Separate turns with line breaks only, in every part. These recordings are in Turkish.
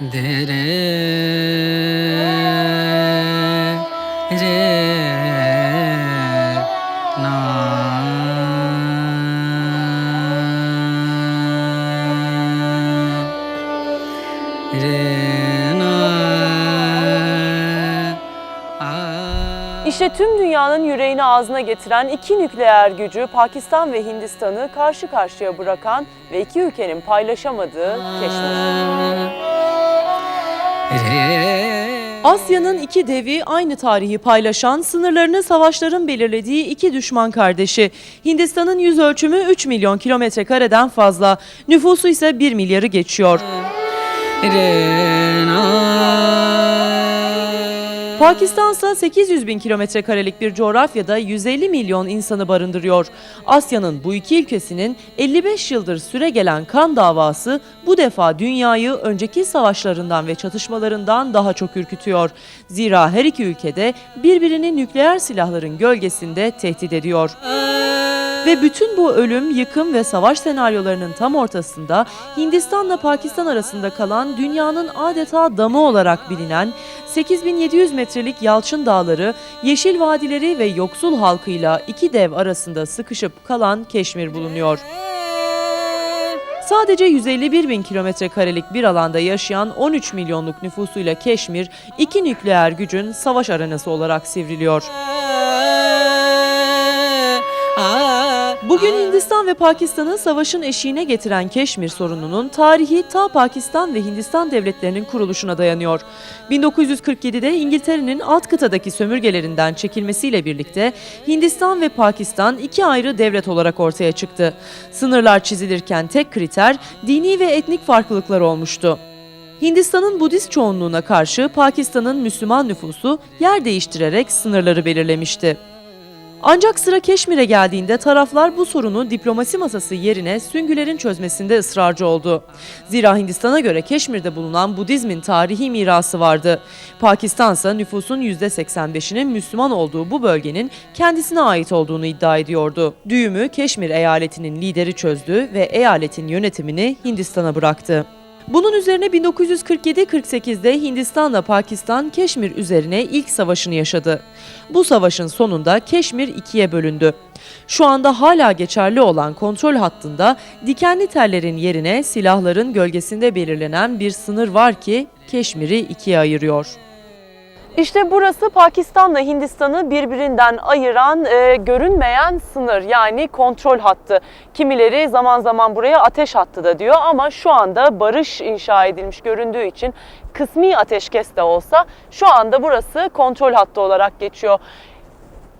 de re re
tüm dünyanın yüreğini ağzına getiren iki nükleer gücü Pakistan ve Hindistan'ı karşı karşıya bırakan ve iki ülkenin paylaşamadığı Keşmir. Asya'nın iki devi aynı tarihi paylaşan, sınırlarını savaşların belirlediği iki düşman kardeşi. Hindistan'ın yüz ölçümü 3 milyon kilometre kareden fazla, nüfusu ise 1 milyarı geçiyor. Pakistan ise 800 bin kilometre karelik bir coğrafyada 150 milyon insanı barındırıyor. Asya'nın bu iki ülkesinin 55 yıldır süre gelen kan davası bu defa dünyayı önceki savaşlarından ve çatışmalarından daha çok ürkütüyor. Zira her iki ülkede birbirini nükleer silahların gölgesinde tehdit ediyor. Ve bütün bu ölüm, yıkım ve savaş senaryolarının tam ortasında Hindistan'la Pakistan arasında kalan dünyanın adeta damı olarak bilinen 8700 metrelik Yalçın Dağları, yeşil vadileri ve yoksul halkıyla iki dev arasında sıkışıp kalan Keşmir bulunuyor. Sadece 151 bin kilometre karelik bir alanda yaşayan 13 milyonluk nüfusuyla Keşmir, iki nükleer gücün savaş arenası olarak sivriliyor. Bugün Hindistan ve Pakistan'ı savaşın eşiğine getiren Keşmir sorununun tarihi ta Pakistan ve Hindistan devletlerinin kuruluşuna dayanıyor. 1947'de İngiltere'nin alt kıtadaki sömürgelerinden çekilmesiyle birlikte Hindistan ve Pakistan iki ayrı devlet olarak ortaya çıktı. Sınırlar çizilirken tek kriter dini ve etnik farklılıklar olmuştu. Hindistan'ın Budist çoğunluğuna karşı Pakistan'ın Müslüman nüfusu yer değiştirerek sınırları belirlemişti. Ancak sıra Keşmir'e geldiğinde taraflar bu sorunu diplomasi masası yerine süngülerin çözmesinde ısrarcı oldu. Zira Hindistan'a göre Keşmir'de bulunan Budizmin tarihi mirası vardı. Pakistan ise nüfusun %85'inin Müslüman olduğu bu bölgenin kendisine ait olduğunu iddia ediyordu. Düğümü Keşmir eyaletinin lideri çözdü ve eyaletin yönetimini Hindistan'a bıraktı. Bunun üzerine 1947-48'de Hindistan'la Pakistan Keşmir üzerine ilk savaşını yaşadı. Bu savaşın sonunda Keşmir ikiye bölündü. Şu anda hala geçerli olan kontrol hattında dikenli tellerin yerine silahların gölgesinde belirlenen bir sınır var ki Keşmir'i ikiye ayırıyor. İşte burası Pakistan'la Hindistan'ı birbirinden ayıran e, görünmeyen sınır yani kontrol hattı. Kimileri zaman zaman buraya ateş hattı da diyor ama şu anda barış inşa edilmiş göründüğü için kısmi ateşkes de olsa şu anda burası kontrol hattı olarak geçiyor.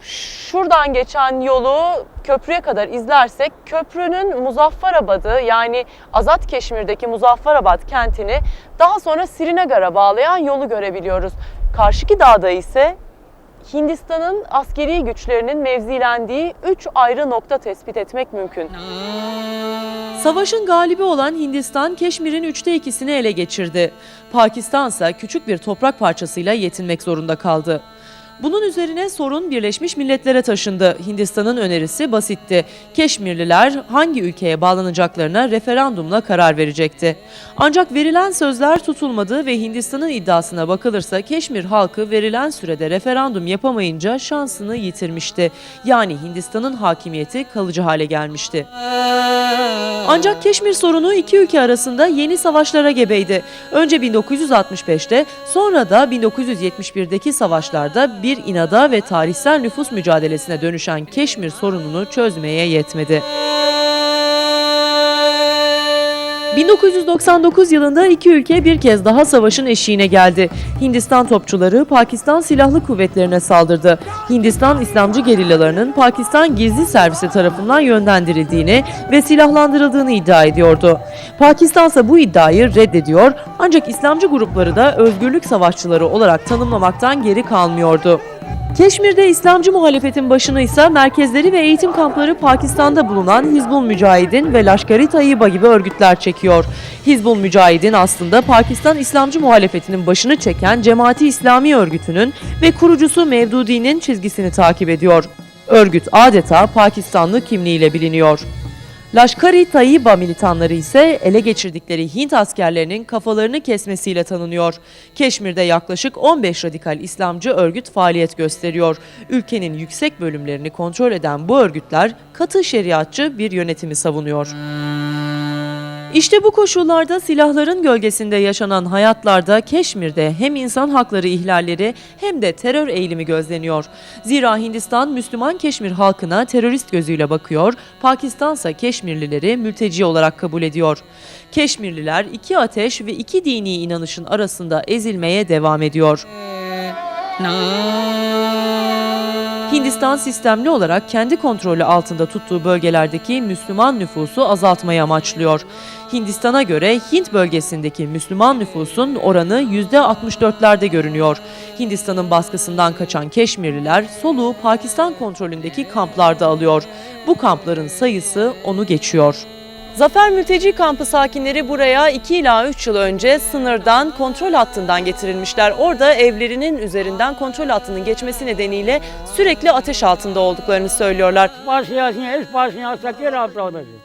Şuradan geçen yolu köprüye kadar izlersek köprünün Muzaffarabad'ı yani Azat Keşmir'deki Muzaffarabad kentini daha sonra Srinagar'a bağlayan yolu görebiliyoruz. Karşıki dağda ise Hindistan'ın askeri güçlerinin mevzilendiği 3 ayrı nokta tespit etmek mümkün. Savaşın galibi olan Hindistan, Keşmir'in üçte ikisini ele geçirdi. Pakistan ise küçük bir toprak parçasıyla yetinmek zorunda kaldı. Bunun üzerine sorun Birleşmiş Milletler'e taşındı. Hindistan'ın önerisi basitti. Keşmirliler hangi ülkeye bağlanacaklarına referandumla karar verecekti. Ancak verilen sözler tutulmadı ve Hindistan'ın iddiasına bakılırsa Keşmir halkı verilen sürede referandum yapamayınca şansını yitirmişti. Yani Hindistan'ın hakimiyeti kalıcı hale gelmişti. Ancak Keşmir sorunu iki ülke arasında yeni savaşlara gebeydi. Önce 1965'te sonra da 1971'deki savaşlarda bir inada ve tarihsel nüfus mücadelesine dönüşen Keşmir sorununu çözmeye yetmedi. 1999 yılında iki ülke bir kez daha savaşın eşiğine geldi. Hindistan topçuları Pakistan Silahlı Kuvvetlerine saldırdı. Hindistan İslamcı gerillalarının Pakistan Gizli Servisi tarafından yönlendirildiğini ve silahlandırıldığını iddia ediyordu. Pakistan ise bu iddiayı reddediyor ancak İslamcı grupları da özgürlük savaşçıları olarak tanımlamaktan geri kalmıyordu. Keşmir'de İslamcı muhalefetin başını ise merkezleri ve eğitim kampları Pakistan'da bulunan Hizbul Mücahidin ve Lashkar-i Tayyiba gibi örgütler çekiyor. Hizbul Mücahidin aslında Pakistan İslamcı muhalefetinin başını çeken Cemaati İslami örgütünün ve kurucusu Mevdudi'nin çizgisini takip ediyor. Örgüt adeta Pakistanlı kimliğiyle biliniyor. Lashkar-i Tayyiba militanları ise ele geçirdikleri Hint askerlerinin kafalarını kesmesiyle tanınıyor. Keşmir'de yaklaşık 15 radikal İslamcı örgüt faaliyet gösteriyor. Ülkenin yüksek bölümlerini kontrol eden bu örgütler katı şeriatçı bir yönetimi savunuyor. İşte bu koşullarda silahların gölgesinde yaşanan hayatlarda Keşmir'de hem insan hakları ihlalleri hem de terör eğilimi gözleniyor. Zira Hindistan Müslüman Keşmir halkına terörist gözüyle bakıyor, Pakistan ise Keşmirlileri mülteci olarak kabul ediyor. Keşmirliler iki ateş ve iki dini inanışın arasında ezilmeye devam ediyor. Hindistan sistemli olarak kendi kontrolü altında tuttuğu bölgelerdeki Müslüman nüfusu azaltmayı amaçlıyor. Hindistan'a göre Hint bölgesindeki Müslüman nüfusun oranı %64'lerde görünüyor. Hindistan'ın baskısından kaçan Keşmirliler soluğu Pakistan kontrolündeki kamplarda alıyor. Bu kampların sayısı onu geçiyor. Zafer Mülteci Kampı sakinleri buraya 2 ila 3 yıl önce sınırdan kontrol hattından getirilmişler. Orada evlerinin üzerinden kontrol hattının geçmesi nedeniyle sürekli ateş altında olduklarını söylüyorlar.
पास से आसी हैं इस पास से यहाँ तक के रहा उधर से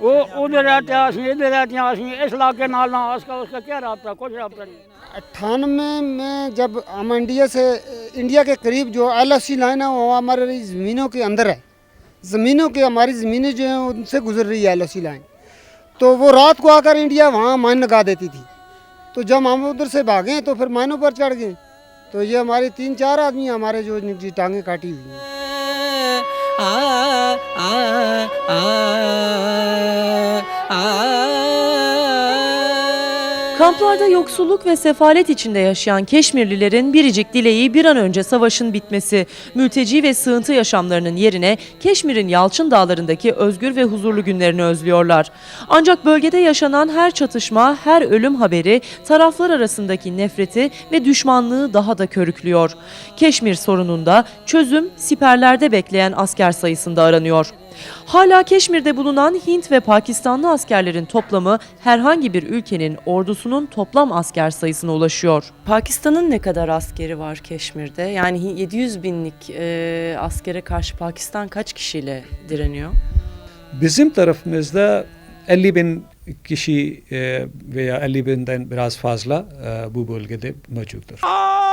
वो उधर रहते हैं आसी इधर रहते हैं आसी इस इलाके नाल ना उसका उसका क्या रहा कुछ रहा नहीं
अट्ठानवे में जब हम इंडिया से इंडिया के करीब जो एल लाइन है वो हमारे ज़मीनों के अंदर है ज़मीनों के हमारी ज़मीनें जो हैं उनसे गुजर रही है एल लाइन तो वो रात को आकर इंडिया वहाँ माइन लगा देती थी तो जब हम उधर से भागे तो फिर माइनों पर चढ़ गए तो ये हमारे तीन चार आदमी हमारे जो जिनकी टांगे काटी हुई हैं
Kamplarda yoksulluk ve sefalet içinde yaşayan Keşmirlilerin biricik dileği bir an önce savaşın bitmesi, mülteci ve sığıntı yaşamlarının yerine Keşmir'in Yalçın Dağları'ndaki özgür ve huzurlu günlerini özlüyorlar. Ancak bölgede yaşanan her çatışma, her ölüm haberi taraflar arasındaki nefreti ve düşmanlığı daha da körüklüyor. Keşmir sorununda çözüm siperlerde bekleyen asker sayısında aranıyor. Hala Keşmir'de bulunan Hint ve Pakistanlı askerlerin toplamı herhangi bir ülkenin ordusunun toplam asker sayısına ulaşıyor. Pakistan'ın ne kadar askeri var Keşmir'de? Yani 700 binlik e, askere karşı Pakistan kaç kişiyle direniyor?
Bizim tarafımızda 50 bin kişi e, veya 50 binden biraz fazla e, bu bölgede mevcuttur.
नारा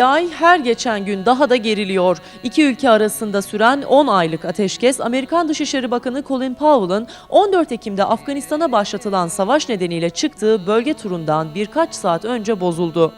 yay her geçen gün daha da geriliyor. İki ülke arasında süren 10 aylık ateşkes Amerikan Dışişleri Bakanı Colin Powell'ın 14 Ekim'de Afganistan'a başlatılan savaş nedeniyle çıktığı bölge turundan birkaç saat önce bozuldu.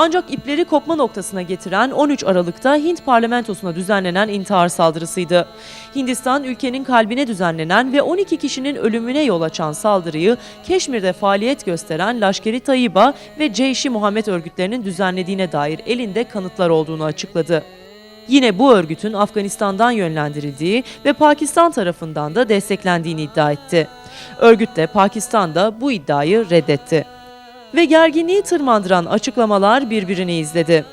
Ancak ipleri kopma noktasına getiren 13 Aralık'ta Hint parlamentosuna düzenlenen intihar saldırısıydı. Hindistan ülkenin kalbine düzenlenen ve 12 kişinin ölümüne yol açan saldırıyı Keşmir'de faaliyet gösteren Lashkar-i Tayyiba ve Ceyş-i Muhammed örgütlerinin düzenlediğine dair elinde kanıtlar olduğunu açıkladı. Yine bu örgütün Afganistan'dan yönlendirildiği ve Pakistan tarafından da desteklendiğini iddia etti. Örgüt de Pakistan'da bu iddiayı reddetti. Ve gerginliği tırmandıran açıklamalar birbirini izledi.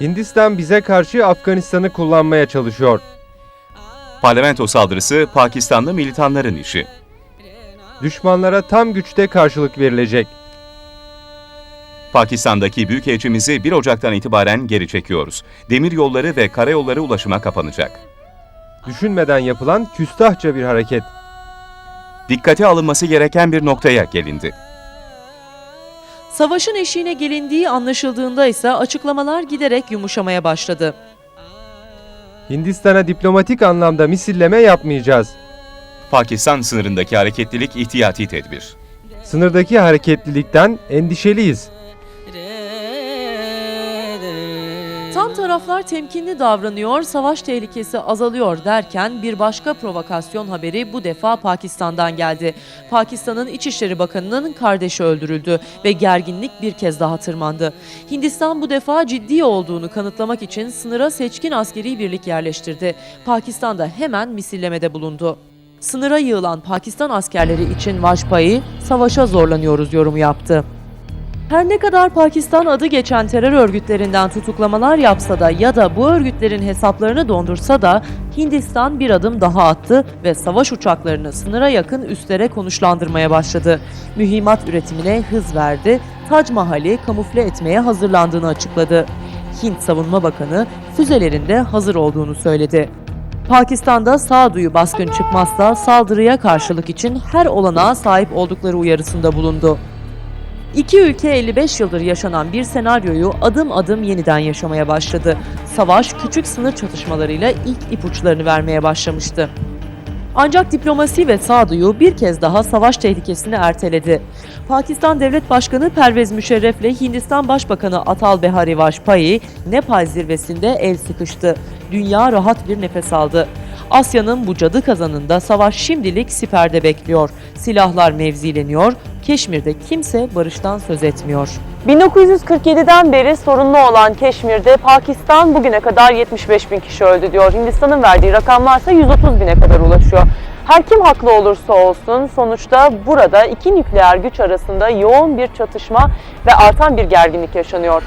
Hindistan bize karşı Afganistan'ı kullanmaya çalışıyor.
Parlamento saldırısı Pakistanlı militanların işi.
Düşmanlara tam güçte karşılık verilecek.
Pakistan'daki büyükelçimizi 1 Ocak'tan itibaren geri çekiyoruz. Demir yolları ve karayolları ulaşıma kapanacak.
Düşünmeden yapılan küstahça bir hareket.
Dikkate alınması gereken bir noktaya gelindi.
Savaşın eşiğine gelindiği anlaşıldığında ise açıklamalar giderek yumuşamaya başladı.
Hindistan'a diplomatik anlamda misilleme yapmayacağız.
Pakistan sınırındaki hareketlilik ihtiyati tedbir.
Sınırdaki hareketlilikten endişeliyiz.
Tam taraflar temkinli davranıyor, savaş tehlikesi azalıyor derken bir başka provokasyon haberi bu defa Pakistan'dan geldi. Pakistan'ın İçişleri Bakanı'nın kardeşi öldürüldü ve gerginlik bir kez daha tırmandı. Hindistan bu defa ciddi olduğunu kanıtlamak için sınıra seçkin askeri birlik yerleştirdi. Pakistan da hemen misillemede bulundu. Sınıra yığılan Pakistan askerleri için Vajpayı, savaşa zorlanıyoruz yorumu yaptı. Her ne kadar Pakistan adı geçen terör örgütlerinden tutuklamalar yapsa da ya da bu örgütlerin hesaplarını dondursa da Hindistan bir adım daha attı ve savaş uçaklarını sınıra yakın üstlere konuşlandırmaya başladı. Mühimmat üretimine hız verdi, Tac Mahal'i kamufle etmeye hazırlandığını açıkladı. Hint Savunma Bakanı füzelerin de hazır olduğunu söyledi. Pakistan'da sağduyu baskın çıkmazsa saldırıya karşılık için her olanağa sahip oldukları uyarısında bulundu. İki ülke 55 yıldır yaşanan bir senaryoyu adım adım yeniden yaşamaya başladı. Savaş küçük sınır çatışmalarıyla ilk ipuçlarını vermeye başlamıştı. Ancak diplomasi ve sağduyu bir kez daha savaş tehlikesini erteledi. Pakistan Devlet Başkanı Pervez Müşerref ile Hindistan Başbakanı Atal Behari Vajpayee Nepal zirvesinde el sıkıştı. Dünya rahat bir nefes aldı. Asya'nın bu cadı kazanında savaş şimdilik siperde bekliyor. Silahlar mevzileniyor, Keşmir'de kimse barıştan söz etmiyor. 1947'den beri sorunlu olan Keşmir'de Pakistan bugüne kadar 75 bin kişi öldü diyor. Hindistan'ın verdiği rakamlar ise 130 bine kadar ulaşıyor. Her kim haklı olursa olsun sonuçta burada iki nükleer güç arasında yoğun bir çatışma ve artan bir gerginlik yaşanıyor.